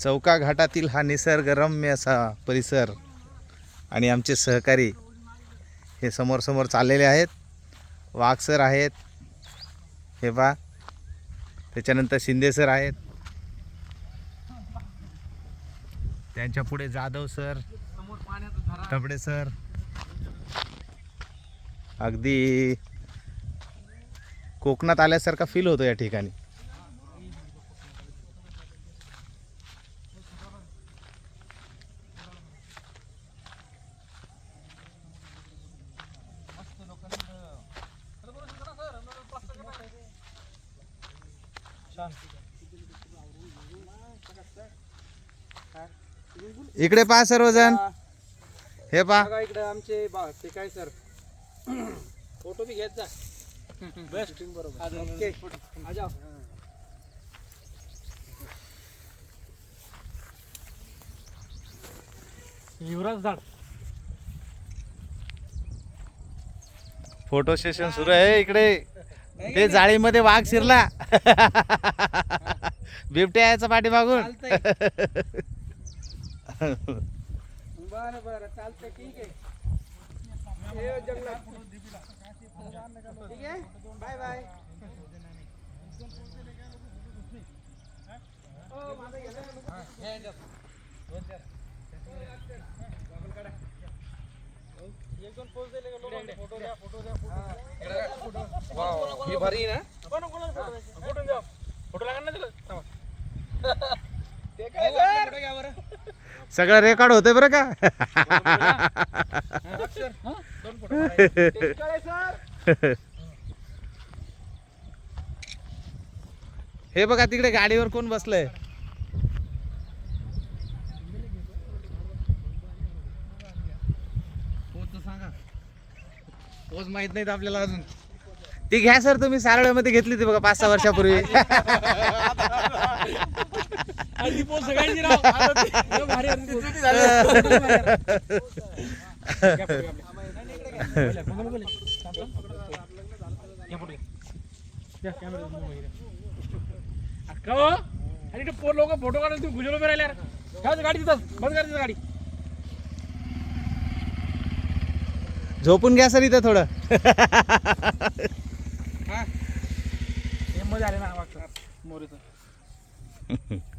चौका घाटातील हा निसर्गरम्य असा परिसर आणि आमचे सहकारी हे समोर समोर चाललेले आहेत. वाघ सर आहेत. हे पा त्याच्यानंतर शिंदे सर आहेत. त्यांच्या पुढे जाधव सर तबडे सर. अगदी कोकणात आल्यासारखा फील होतो या ठिकाणी. इकडे पहा सर्वजण. हे पहा. इकडे आमचे ते काय सर फोटो बी घेत जा. बेस्ट बरोबर ओके आ जाओ. युवराज झाड फोटो सेशन सुरू आहे इकडे. ते जाळीमध्ये वाघ शिरला. बिबट्या यायचा पाठीमागून. बरं बरं चालतंय ठीक आहे. हे जंगलात. ठीक आहे? Bye bye. ही भारी ना फोटो लागणार ना? तुला ते काय सर सगळं रेकॉर्ड होतंय बरं का? हे बघा तिकडे गाडीवर कोण बसलंय? सांगा. पोच माहीत नाहीत आपल्याला अजून. ती घ्या सर तुम्ही सारळमध्ये घेतली ती बघा पाच सहा वर्षापूर्वी. अक्का हो? पोर लोक फोटो काढून तुम्ही यार. ठेवा गाडी तिथं बंद कर गाडी. झोपून घ्या सर इथं थोडं. मध्ये आले ना वाटतं मोरीचं.